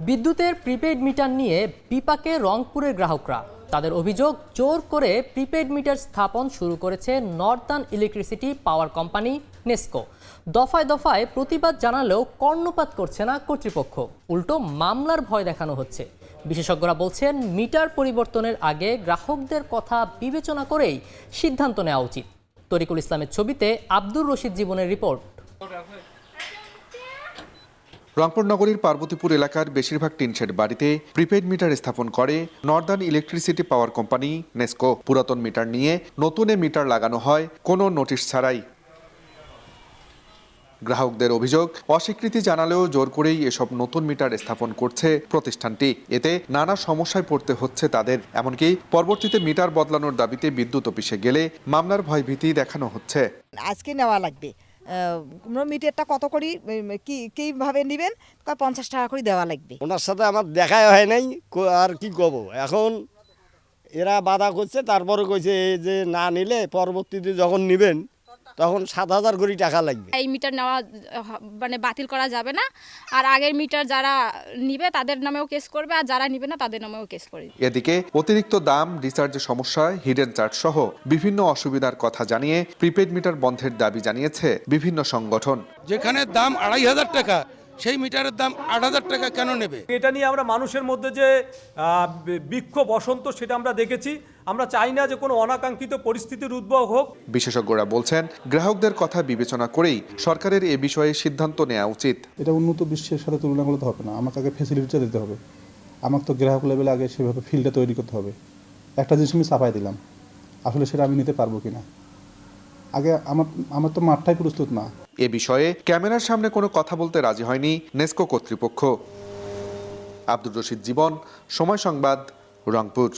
বিদ্যুতের prepaid meter নিয়ে বিপাকে রংপুরের গ্রাহকরা। তাদের অভিযোগ, জোর করে প্রিপেইড মিটার স্থাপন শুরু করেছে northern electricity power company NESCO. দফায় দফায় প্রতিবাদ জানালেও কর্ণপাত করছে না কর্তৃপক্ষ। উল্টো মামলার ভয় দেখানো হচ্ছে। বিশেষজ্ঞরা বলছেন, মিটার পরিবর্তনের আগে গ্রাহকদের কথা বিবেচনা করেই সিদ্ধান্ত নেওয়া উচিত। তরিকুল ইসলামের ছবিতে আব্দুর রশিদ জীবনের রিপোর্ট। রংপুর নগরীর পার্বতীপুর এলাকার বেশিরভাগ টিনশেড বাড়িতে প্রিপেড মিটার স্থাপন করে northern electricity power company NESCO. পুরাতন মিটার নিয়ে নতুনে মিটার লাগানো হয় কোনো নোটিশ ছাড়াই। গ্রাহকদের অভিযোগ, অস্বীকৃতি জানালেও জোর করেই এসব নতুন মিটার স্থাপন করছে প্রতিষ্ঠানটি। এতে নানা সমস্যায় পড়তে হচ্ছে তাদের, এমনকি পরবর্তীতে মিটার বদলানোর দাবিতে বিদ্যুৎ অফিসে গেলে মামলার ভয়ভীতি দেখানো হচ্ছে। আজকে নেওয়া লাগবে। মিটারটা কত করি? কি, কীভাবে নেবেন? পঞ্চাশ টাকা করে দেওয়া লাগবে। ওনার সাথে আমার দেখাই হয় নাই আর কি কব এখন এরা বাধা করছে, তারপরে কইছে, এই যে না নিলে পরবর্তীতে যখন নেবেন তখন সাত হাজার কোটি টাকা লাগবে। এই মিটার নেওয়া মানে বাতিল করা যাবে না। আর আগের মিটার যারা নিবে তাদের নামেও কেস করবে। আর যারা নিবে না তাদের নামেও কেস করবে এদিকে অতিরিক্ত দাম রিচার্জের সমস্যা হিডেন চার্জ সহ বিভিন্ন অসুবিধার কথা জানিয়ে প্রিপেড মিটার বন্ধের দাবি জানিয়েছে বিভিন্ন সংগঠন। যেখানে দাম আড়াই হাজার টাকা সেই মিটারের দাম আট হাজার টাকা কেন নেবে? এটা নিয়ে আমরা মানুষের মধ্যে যে বিক্ষোভ বসন্ত সেটা আমরা দেখেছি। আমরা চাই না যে কোনো অনাকাঙ্ক্ষিত পরিস্থিতির উদ্ভব হোক। বিশেষজ্ঞরা বলছেন গ্রাহকদের কথা বিবেচনা করেই সরকারের এ বিষয়ে সিদ্ধান্ত নেওয়া উচিত। এটা উন্নত বিশ্বের সাথে তুলনা করতে হবে না। আমাকে আগে ফেসিলিটিটা দিতে হবে। আমাকে তো গ্রাহক লেভেলে আগে সেভাবে ফিল্ডটা তৈরি করতে হবে। একটা জিনিস আমি চাপাই দিলাম। আসলে সেটা আমি নিতে পারব কিনা? আগে আমার আমার তো মাঠটাই প্রস্তুত না। এ বিষয়ে ক্যামেরার সামনে কোনো কথা বলতে রাজি হয়নি নেস্কো কর্তৃপক্ষ। আব্দুর রশিদ জীবন, সময় সংবাদ, রংপুর।